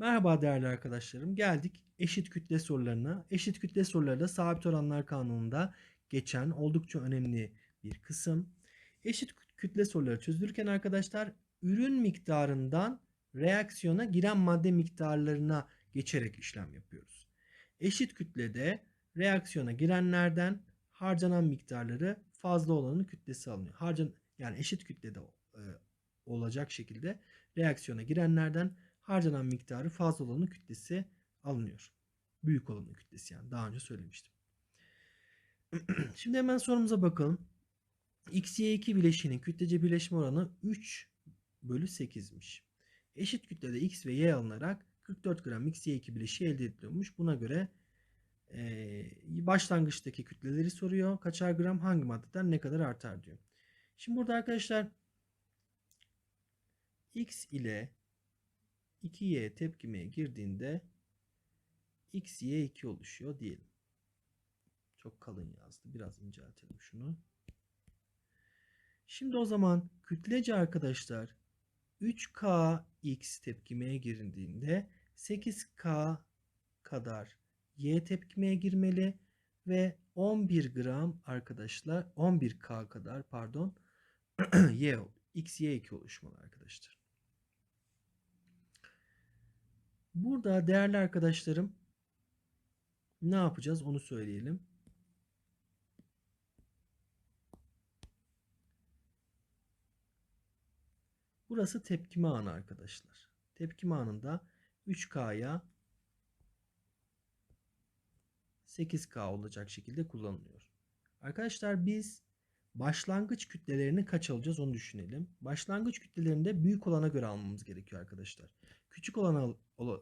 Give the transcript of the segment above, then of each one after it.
Merhaba değerli arkadaşlarım. Geldik eşit kütle sorularına. Eşit kütle soruları da sabit oranlar kanununda geçen oldukça önemli bir kısım. Eşit kütle soruları çözülürken arkadaşlar ürün miktarından reaksiyona giren madde miktarlarına geçerek işlem yapıyoruz. Eşit kütlede reaksiyona girenlerden harcanan miktarları fazla olanın kütlesi alınıyor. Harcan yani eşit kütlede e, olacak şekilde reaksiyona girenlerden harcanan miktarı fazla olanın kütlesi alınıyor. Büyük olanın kütlesi yani daha önce söylemiştim. Şimdi hemen sorumuza bakalım. XY2 bileşiğinin kütlece birleşme oranı 3 bölü 8'miş. Eşit kütlede X ve Y alınarak 44 gram XY2 bileşiği elde ediliyormuş. Buna göre e, başlangıçtaki kütleleri soruyor. Kaçar gram hangi maddeden ne kadar artar diyor. Şimdi burada arkadaşlar X ile 2y tepkimeye girdiğinde x, y 2 oluşuyor diyelim. Çok kalın yazdı. Biraz inceltelim şunu. Şimdi o zaman kütlece arkadaşlar 3k x tepkimeye girildiğinde 8k kadar y tepkimeye girmeli ve 11 gram arkadaşlar 11k kadar pardon y x y 2 oluşmalı arkadaşlar. Burada değerli arkadaşlarım ne yapacağız onu söyleyelim. Burası tepkime anı arkadaşlar. Tepkime anında 3K'ya 8K olacak şekilde kullanılıyor. Arkadaşlar biz başlangıç kütlelerini kaç alacağız onu düşünelim. Başlangıç kütlelerini de büyük olana göre almamız gerekiyor arkadaşlar. Küçük olana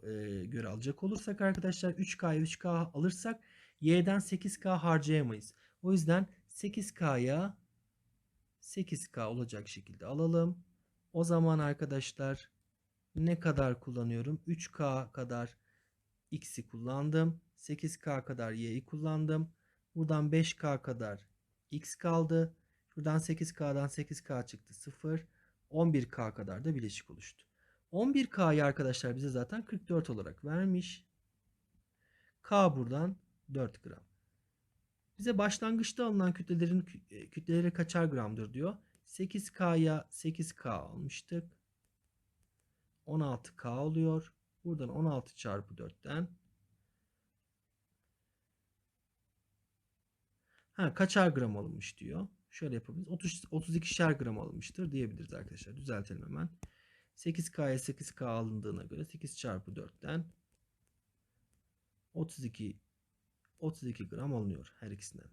e, göre alacak olursak arkadaşlar 3K'ya 3K alırsak Y'den 8K harcayamayız. O yüzden 8K'ya 8K olacak şekilde alalım. O zaman arkadaşlar ne kadar kullanıyorum? 3K kadar X'i kullandım. 8K kadar Y'yi kullandım. Buradan 5K kadar X kaldı. Şuradan 8K'dan 8K çıktı 0. 11K kadar da bileşik oluştu. 11K'yı arkadaşlar bize zaten 44 olarak vermiş. K buradan 4 gram. Bize başlangıçta alınan kütlelerin e, kütleleri kaçar gramdır diyor. 8K'ya 8K almıştık. 16K oluyor. Buradan 16 çarpı 4'ten Ha, kaçar gram alınmış diyor. Şöyle yapabiliriz. 30, 32'şer gram alınmıştır diyebiliriz arkadaşlar. Düzeltelim hemen. 8K'ya 8K alındığına göre 8 çarpı 4'ten 32 32 gram alınıyor her ikisinden.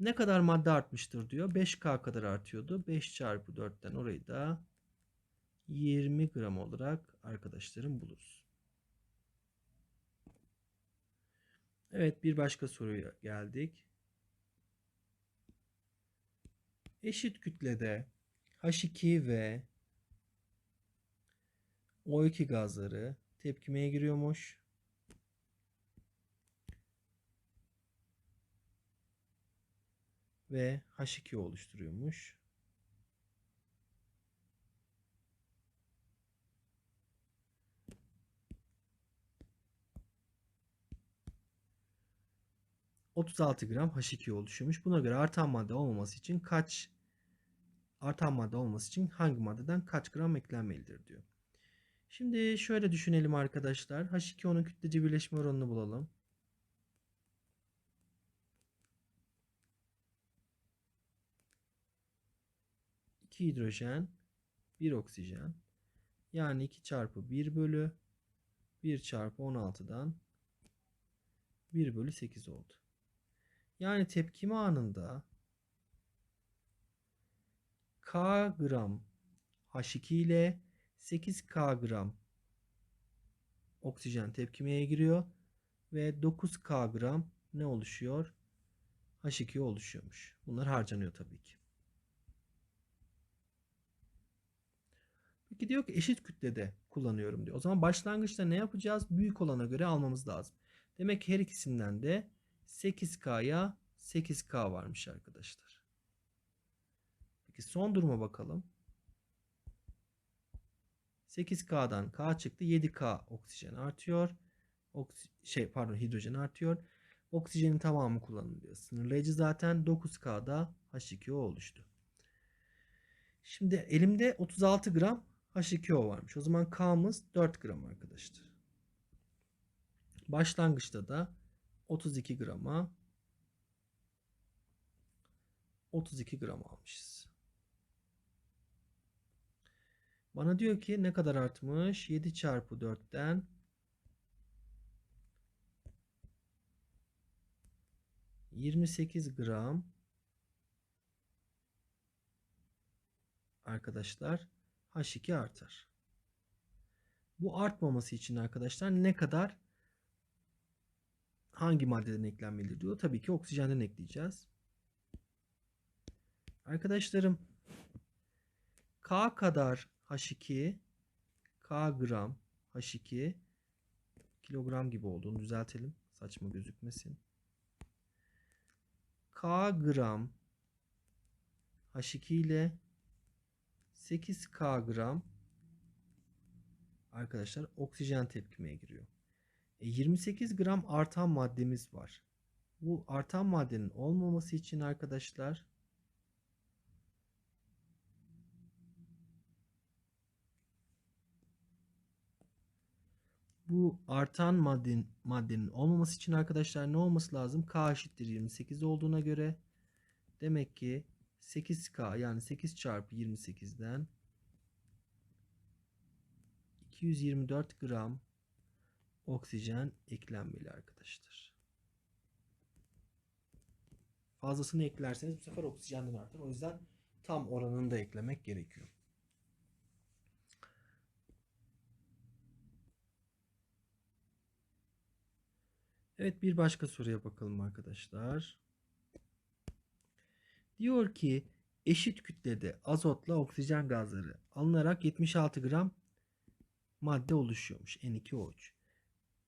Ne kadar madde artmıştır diyor. 5K kadar artıyordu. 5 çarpı 4'ten orayı da 20 gram olarak arkadaşlarım buluruz. Evet bir başka soruya geldik. Eşit kütlede H2 ve O2 gazları tepkimeye giriyormuş. Ve H2 oluşturuyormuş. 36 gram H2 oluşuyormuş. Buna göre artan madde olmaması için kaç artan madde olması için hangi maddeden kaç gram eklenmelidir diyor. Şimdi şöyle düşünelim arkadaşlar. H2O'nun kütlece birleşme oranını bulalım. İki hidrojen, bir oksijen. Yani 2 çarpı 1 bölü 1 çarpı 16'dan 1 bölü 8 oldu. Yani tepkime anında K gram H2 ile 8K gram oksijen tepkimeye giriyor ve 9K gram ne oluşuyor? H2 oluşuyormuş. Bunlar harcanıyor tabii ki. Peki diyor ki eşit kütlede kullanıyorum diyor. O zaman başlangıçta ne yapacağız? Büyük olana göre almamız lazım. Demek ki her ikisinden de 8K'ya 8K varmış arkadaşlar. Peki son duruma bakalım. 8K'dan K çıktı. 7K oksijen artıyor. Oksi şey pardon hidrojen artıyor. Oksijenin tamamı kullanılıyor. Sınırlayıcı zaten 9K'da H2O oluştu. Şimdi elimde 36 gram H2O varmış. O zaman K'mız 4 gram arkadaşlar. Başlangıçta da 32 grama 32 gram almışız. Bana diyor ki ne kadar artmış? 7 çarpı 4'ten 28 gram arkadaşlar H2 artar. Bu artmaması için arkadaşlar ne kadar hangi maddeden eklenmelidir diyor. Tabii ki oksijenden ekleyeceğiz. Arkadaşlarım K kadar H2 K gram H2 kilogram gibi olduğunu düzeltelim. Saçma gözükmesin. K gram H2 ile 8K gram arkadaşlar oksijen tepkimeye giriyor. E 28 gram artan maddemiz var. Bu artan maddenin olmaması için arkadaşlar bu artan maddenin, maddenin olmaması için arkadaşlar ne olması lazım? K eşittir 28 olduğuna göre demek ki 8K yani 8 çarpı 28'den 224 gram oksijen eklenmeli arkadaşlar. Fazlasını eklerseniz bu sefer oksijenden artar. O yüzden tam oranını da eklemek gerekiyor. Evet bir başka soruya bakalım arkadaşlar. Diyor ki eşit kütlede azotla oksijen gazları alınarak 76 gram madde oluşuyormuş. N2O3.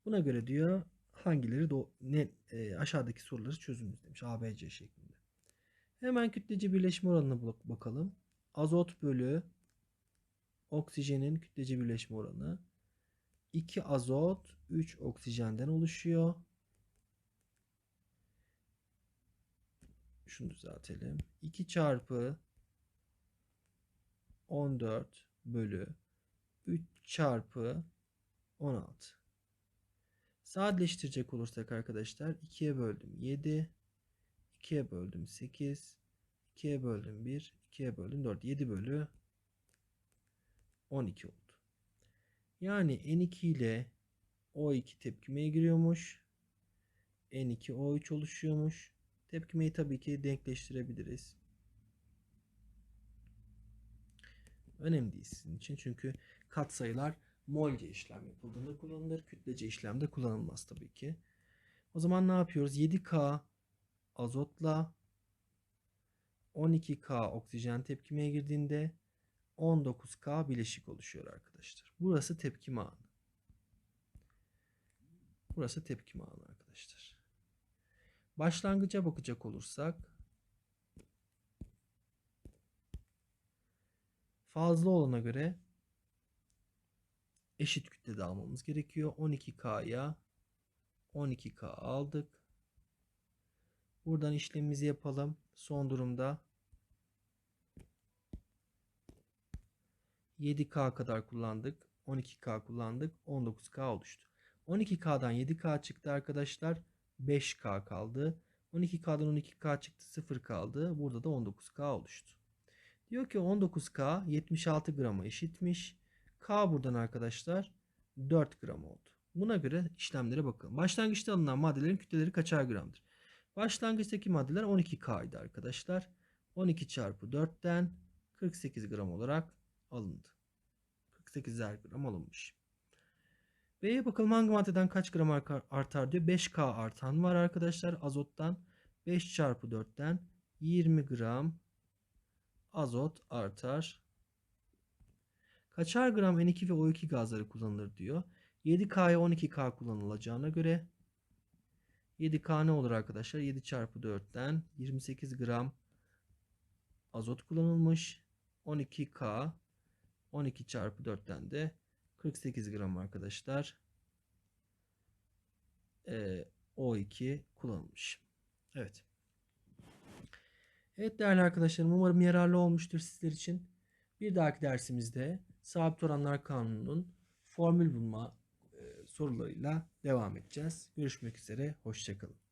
Buna göre diyor hangileri do ne e, aşağıdaki soruları çözünüz demiş. ABC şeklinde. Hemen kütlece birleşme oranına bak bakalım. Azot bölü oksijenin kütlece birleşme oranı 2 azot 3 oksijenden oluşuyor. Şunu düzeltelim. 2 çarpı 14 bölü 3 çarpı 16. Sadeleştirecek olursak arkadaşlar 2'ye böldüm 7, 2'ye böldüm 8, 2'ye böldüm 1, 2'ye böldüm 4. 7 bölü 12 oldu. Yani N2 ile O2 tepkimeye giriyormuş. N2 O3 oluşuyormuş. Tepkimeyi tabii ki denkleştirebiliriz. Önemli değil sizin için çünkü katsayılar molce işlem yapıldığında kullanılır. Kütlece işlemde kullanılmaz tabii ki. O zaman ne yapıyoruz? 7K azotla 12K oksijen tepkimeye girdiğinde 19K bileşik oluşuyor arkadaşlar. Burası tepkime anı. Burası tepkime anı arkadaşlar. Başlangıca bakacak olursak fazla olana göre eşit kütlede almamız gerekiyor. 12K'ya 12K aldık. Buradan işlemimizi yapalım. Son durumda 7K kadar kullandık. 12K kullandık. 19K oluştu. 12K'dan 7K çıktı arkadaşlar. 5K kaldı. 12K'dan 12K çıktı 0 kaldı. Burada da 19K oluştu. Diyor ki 19K 76 grama eşitmiş. K buradan arkadaşlar 4 gram oldu. Buna göre işlemlere bakalım. Başlangıçta alınan maddelerin kütleleri kaçar gramdır? Başlangıçtaki maddeler 12K idi arkadaşlar. 12 çarpı 4'ten 48 gram olarak alındı. 48 gram alınmış. B'ye bakalım hangi maddeden kaç gram artar diyor. 5K artan var arkadaşlar azottan. 5 çarpı 4'ten 20 gram azot artar. Kaçar gram N2 ve O2 gazları kullanılır diyor. 7K'ya 12K kullanılacağına göre 7K ne olur arkadaşlar? 7 çarpı 4'ten 28 gram azot kullanılmış. 12K 12 çarpı 4'ten de 48 gram arkadaşlar. Ee, O2 kullanılmış. Evet. Evet değerli arkadaşlarım umarım yararlı olmuştur sizler için. Bir dahaki dersimizde sabit oranlar kanununun formül bulma e, sorularıyla devam edeceğiz. Görüşmek üzere. Hoşçakalın.